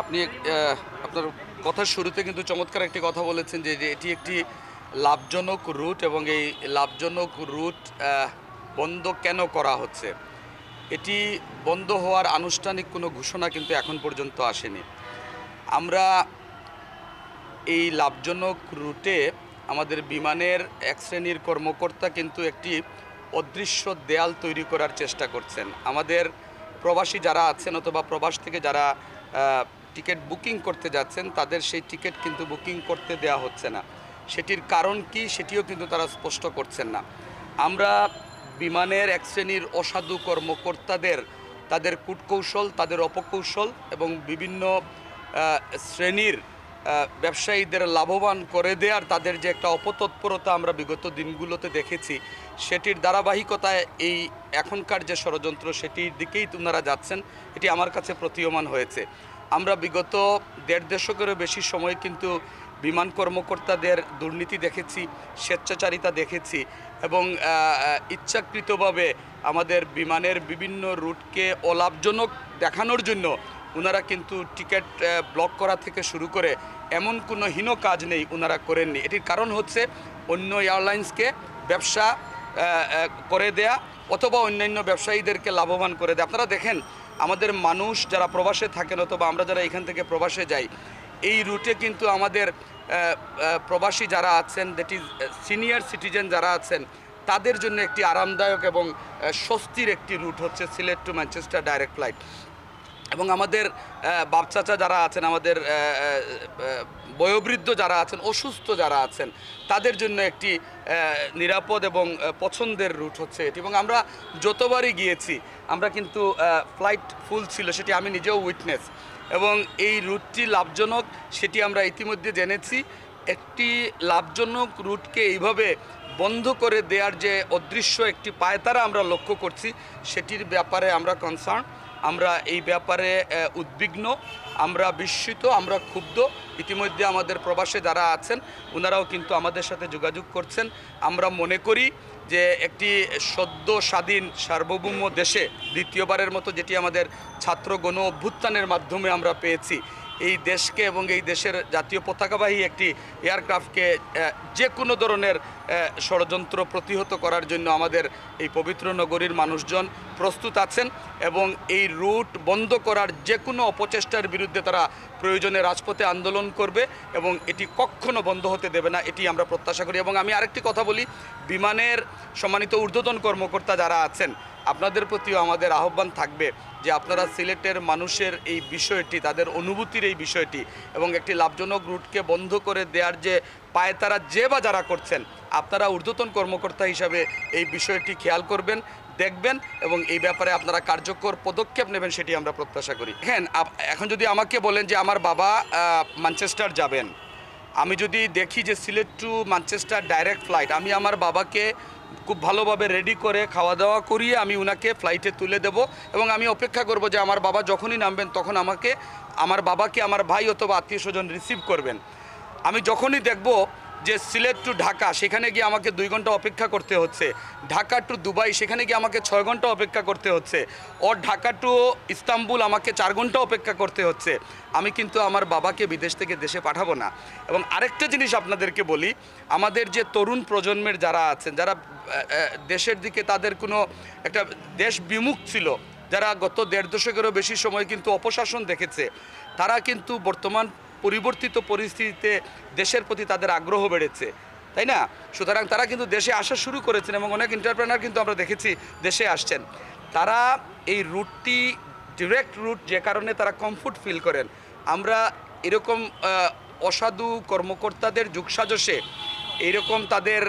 আপনি আপনার কথার শুরুতে কিন্তু চমৎকার একটি কথা বলেছেন যে এটি একটি লাভজনক রুট এবং এই লাভজনক রুট বন্ধ কেন করা হচ্ছে? এটি বন্ধ হওয়ার আনুষ্ঠানিক কোনো ঘোষণা কিন্তু এখন পর্যন্ত আসেনি। আমরা এই লাভজনক রুটে আমাদের বিমানের এক শ্রেণির কর্মকর্তা কিন্তু একটি অদৃশ্য দেয়াল তৈরি করার চেষ্টা করছেন। আমাদের প্রবাসী যারা আছেন অথবা প্রবাস থেকে যারা টিকিট বুকিং করতে যাচ্ছেন, তাদের সেই টিকিট কিন্তু বুকিং করতে দেয়া হচ্ছে না। সেটির কারণ কি সেটিও কিন্তু তারা স্পষ্ট করছেন না। আমরা বিমানের এক শ্রেণির অসাধু কর্মকর্তাদের, তাদের কূটকৌশল, তাদের অপকৌশল এবং বিভিন্ন শ্রেণির ব্যবসায়ীদের লাভবান করে দেওয়ার তাদের যে একটা অপতৎপরতা আমরা বিগত দিনগুলোতে দেখেছি, সেটির ধারাবাহিকতায় এই এখনকার যে ষড়যন্ত্র সেটির দিকেই তোমরা যাচ্ছেন, এটি আমার কাছে প্রতীয়মান হয়েছে। আমরা বিগত দেড় দশকেরও বেশি সময় কিন্তু বিমান কর্মকর্তাদের দুর্নীতি দেখেছি, স্বেচ্ছাচারিতা দেখেছি এবং ইচ্ছাকৃতভাবে আমাদের বিমানের বিভিন্ন রুটকে অলাভজনক দেখানোর জন্য ওনারা কিন্তু টিকিট ব্লক করা থেকে শুরু করে এমন কোনো হীন কাজ নেই ওনারা করেননি। এটির কারণ হচ্ছে অন্য এয়ারলাইন্সকে ব্যবসা করে দেয়া অথবা অন্যান্য ব্যবসায়ীদেরকে লাভবান করে দেয়। আপনারা দেখেন, আমাদের মানুষ যারা প্রবাসে থাকেন অথবা আমরা যারা এখান থেকে প্রবাসে যাই, এই রুটে কিন্তু আমাদের প্রবাসী যারা আছেন দ্যাট ইজ সিনিয়র সিটিজেন যারা আছেন, তাদের জন্য একটি আরামদায়ক এবং স্বস্তির একটি রুট হচ্ছে Sylhet to Manchester direct flight. এবং আমাদের আহ, বাপ চাচা যারা আছেন আমাদের বয়োবৃদ্ধ যারা আছেন অসুস্থ যারা আছেন তাদের জন্য একটি নিরাপদ এবং পছন্দের রুট হচ্ছে এটি। এবং আমরা যতবারই গিয়েছি আমরা কিন্তু ফ্লাইট ফুল ছিল সেটি আমি নিজেও উইটনেস এবং এই রুটটি লাভজনক সেটি আমরা ইতিমধ্যে জেনেছি। একটি লাভজনক রুটকে এইভাবে বন্ধ করে দেওয়ার যে অদৃশ্য একটি পায়তারা আমরা লক্ষ্য করছি সেটির ব্যাপারে আমরা কনসার্ন আমরা এই ব্যাপারে উদ্বিগ্ন, আমরা বিস্মিত, আমরা ক্ষুব্ধ। ইতিমধ্যে আমাদের প্রবাসে যারা আছেন ওনারাও কিন্তু আমাদের সাথে যোগাযোগ করছেন। আমরা মনে করি যে একটি সদ্য স্বাধীন সার্বভৌম দেশে দ্বিতীয়বারের মতো যেটি আমাদের ছাত্র গণ অভ্যুত্থানের মাধ্যমে আমরা পেয়েছি, এই দেশকে এবং এই দেশের জাতীয় পতাকাবাহী একটি এয়ারক্রাফটকে যে কোনো ধরনের ষড়যন্ত্র প্রতিহত করার জন্য আমাদের এই পবিত্র নগরীর মানুষজন প্রস্তুত আছেন এবং এই রুট বন্ধ করার যে কোনো অপচেষ্টার বিরুদ্ধে তারা প্রয়োজনে রাজপথে আন্দোলন করবে এবং এটি কখনো বন্ধ হতে দেবে না, এটি আমরা প্রত্যাশা করি। এবং আমি আরেকটি কথা বলি, বিমানের সম্মানিত ঊর্ধ্বতন কর্মকর্তা যারা আছেন, আপনাদের প্রতিও আমাদের আহ্বান থাকবে যে আপনারা সিলেটের মানুষের এই বিষয়টি, তাদের অনুভূতির এই বিষয়টি এবং একটি লাভজনক রুটকে বন্ধ করে দেওয়ার যে পায়তারা যে বা যারা করছেন, আপনারা ঊর্ধ্বতন কর্মকর্তা হিসাবে এই বিষয়টি খেয়াল করবেন। দেখবেন এবং এই ব্যাপারে আপনারা কার্যকর পদক্ষেপ নেবেন সেটি আমরা প্রত্যাশা করি। হ্যাঁ এখন যদি আমাকে বলেন যে আমার বাবা ম্যানচেস্টার যাবেন, আমি যদি দেখি যে Sylhet to Manchester direct flight আমি আমার বাবাকে খুব ভালোভাবে রেডি করে খাওয়া দাওয়া করিয়ে আমি উনাকে ফ্লাইটে তুলে দেব এবং আমি অপেক্ষা করব যে আমার বাবা যখনই নামবেন তখন আমাকে, আমার বাবাকে আমার ভাই অথবা আত্মীয় স্বজন রিসিভ করবেন। আমি যখনই দেখব যে সিলেট টু ঢাকা, সেখানে গিয়ে আমাকে দুই ঘণ্টা অপেক্ষা করতে হচ্ছে। ঢাকা টু দুবাই, সেখানে গিয়ে আমাকে ছয় ঘণ্টা অপেক্ষা করতে হচ্ছে। ও ঢাকা টু ইস্তাম্বুল, আমাকে চার ঘণ্টা অপেক্ষা করতে হচ্ছে। আমি কিন্তু আমার বাবাকে বিদেশ থেকে দেশে পাঠাবো না। এবং আরেকটা জিনিস আপনাদেরকে বলি, আমাদের যে তরুণ প্রজন্মের যারা আছেন, যারা দেশের দিকে তাদের কোনো একটা দেশ বিমুখ ছিল, যারা গত দেড় দশকেরও বেশি সময় কিন্তু অপশাসন দেখেছে, তারা কিন্তু বর্তমান পরিবর্তিত পরিস্থিতিতে দেশের প্রতি তাদের আগ্রহ বেড়েছে, তাই না? সুতরাং তারা কিন্তু দেশে আসা শুরু করেছেন এবং অনেক এন্টারপ্রেনার কিন্তু আমরা দেখেছি দেশে আসছেন। তারা এই রুটটি ডিরেক্ট রুট যে কারণে তারা কমফোর্ট ফিল করেন। আমরা এরকম অসাধু কর্মকর্তাদের যুগসাজসে এইরকম তাদের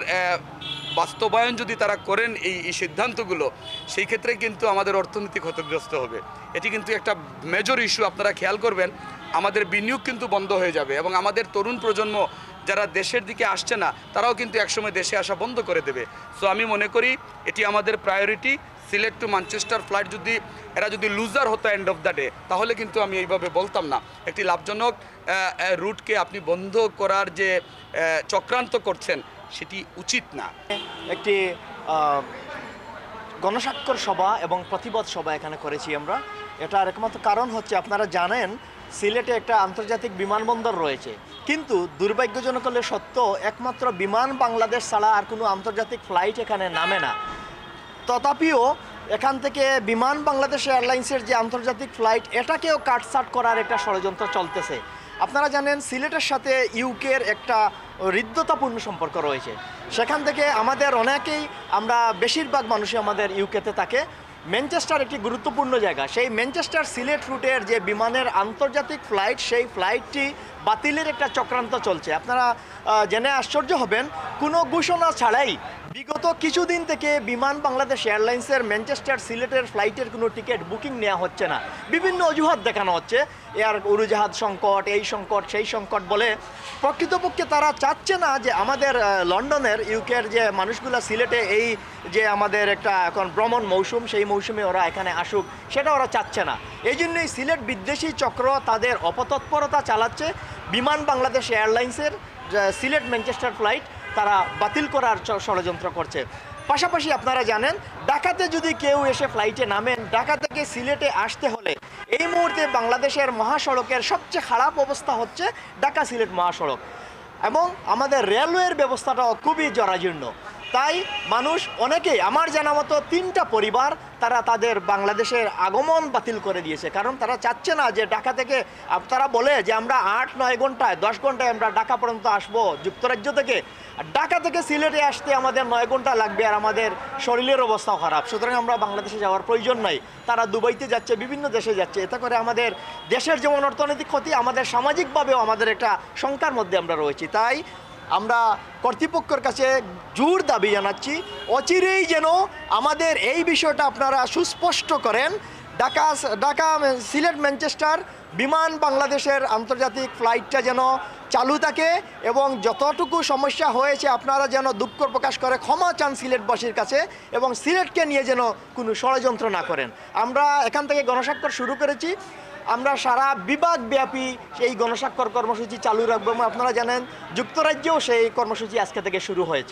বাস্তবায়ন যদি তারা করেন এই সিদ্ধান্তগুলো, সেই ক্ষেত্রে কিন্তু আমাদের অর্থনীতি ক্ষতিগ্রস্ত হবে। এটি কিন্তু একটা মেজর ইস্যু আপনারা খেয়াল করবেন। আমাদের বিনিয়োগ কিন্তু বন্ধ হয়ে যাবে এবং আমাদের তরুণ প্রজন্ম যারা দেশের দিকে আসছে না, তারাও কিন্তু একসময় দেশে আসা বন্ধ করে দেবে। সো আমি মনে করি এটি আমাদের priority Sylhet to Manchester flight যদি, এরা যদি লুজার হতো এন্ড অফ দ্য ডে তাহলে কিন্তু আমি এইভাবে বলতাম না। একটি লাভজনক রুটকে আপনি বন্ধ করার যে চক্রান্ত করছেন, সেটি উচিত না। একটি গণস্বাক্ষর সভা এবং প্রতিবাদ সভা এখানে করেছি আমরা। এটার একমাত্র কারণ হচ্ছে আপনারা জানেন সিলেটে একটা আন্তর্জাতিক বিমানবন্দর রয়েছে। কিন্তু দুর্ভাগ্যজনক হলে সত্য একমাত্র বিমান বাংলাদেশ ছাড়া আর কোনো আন্তর্জাতিক ফ্লাইট এখানে নামে না। তথাপিও এখান থেকে বিমান বাংলাদেশ এয়ারলাইন্সের যে আন্তর্জাতিক ফ্লাইট, এটাকেও কাটসাট করার একটা ষড়যন্ত্র চলতেছে। আপনারা জানেন, সিলেটের সাথে ইউকের একটা হৃদ্যতাপূর্ণ সম্পর্ক রয়েছে। সেখান থেকে আমাদের অনেকেই, আমরা বেশিরভাগ মানুষই আমাদের ইউকেতে থাকে। ম্যানচেস্টার একটি গুরুত্বপূর্ণ জায়গা। সেই ম্যানচেস্টার সিলেট রুটের যে বিমানের আন্তর্জাতিক ফ্লাইট, সেই ফ্লাইটটি বাতিলের একটা চক্রান্ত চলছে। আপনারা জেনে আশ্চর্য হবেন, কোনো ঘোষণা ছাড়াই বিগত কিছুদিন থেকে বিমান বাংলাদেশ এয়ারলাইন্সের ম্যানচেস্টার সিলেটের ফ্লাইটের কোনো টিকিট বুকিং নেওয়া হচ্ছে না। বিভিন্ন অজুহাত দেখানো হচ্ছে। এয়ার উড়োজাহাজ সংকট, এই সংকট, সেই সংকট বলে প্রকৃতপক্ষে তারা চাচ্ছে না যে আমাদের লন্ডনের ইউকের যে মানুষগুলো সিলেটে এই যে আমাদের একটা এখন ভ্রমণ মৌসুম, সেই মৌসুমে ওরা এখানে আসুক, সেটা ওরা চাচ্ছে না। এই জন্যই সিলেট বিদ্বেষী চক্র তাদের অপতৎপরতা চালাচ্ছে। বিমান বাংলাদেশ এয়ারলাইন্সের সিলেট ম্যানচেস্টার ফ্লাইট, তারা বাতিল করার ষড়যন্ত্র করছে। পাশাপাশি আপনারা জানেন, ঢাকাতে যদি কেউ এসে ফ্লাইটে নামেন, ঢাকা থেকে সিলেটে আসতে হলে এই মুহূর্তে বাংলাদেশের মহাসড়কের সবচেয়ে খারাপ অবস্থা হচ্ছে ঢাকা সিলেট মহাসড়ক। এবং আমাদের রেলওয়ের ব্যবস্থাটাও খুবই জরাজীর্ণ। তাই মানুষ অনেকেই, আমার জানা মতো তিনটা পরিবার, তারা তাদের বাংলাদেশের আগমন বাতিল করে দিয়েছে। কারণ তারা চাচ্ছে না যে ঢাকা থেকে তারা বলে যে আমরা আট, নয় ঘন্টায়, দশ ঘন্টায় আমরা ঢাকা পর্যন্ত আসব, যুক্তরাজ্য থেকে। ঢাকা থেকে সিলেটে আসতে আমাদের নয় ঘণ্টা লাগবে আর আমাদের শরীরের অবস্থা খারাপ। সুতরাং আমরা বাংলাদেশে যাওয়ার প্রয়োজন নাই। তারা দুবাইতে যাচ্ছে, বিভিন্ন দেশে যাচ্ছে। এতে করে আমাদের দেশের যেমন অর্থনৈতিক ক্ষতি, আমাদের সামাজিকভাবেও আমাদের একটা শঙ্কার মধ্যে আমরা রয়েছি। তাই আমরা কর্তৃপক্ষের কাছে জোর দাবি জানাচ্ছি, অচিরেই যেন আমাদের এই বিষয়টা আপনারা সুস্পষ্ট করেন। ঢাকা ঢাকা সিলেট ম্যানচেস্টার বিমান বাংলাদেশের আন্তর্জাতিক ফ্লাইটটা যেন চালু থাকে এবং যতটুকু সমস্যা হয়েছে আপনারা যেন দুঃখ প্রকাশ করে, ক্ষমা চান সিলেটবাসীর কাছে এবং সিলেটকে নিয়ে যেন কোনো ষড়যন্ত্র না করেন। আমরা এখান থেকে গণস্বাক্ষর শুরু করেছি। আমরা সারা বিবাদ ব্যাপী সেই গণস্বাক্ষর কর্মসূচি চালু রাখব এবং আপনারা জানেন, যুক্তরাজ্যেও সেই কর্মসূচি আজকে থেকে শুরু হয়েছে।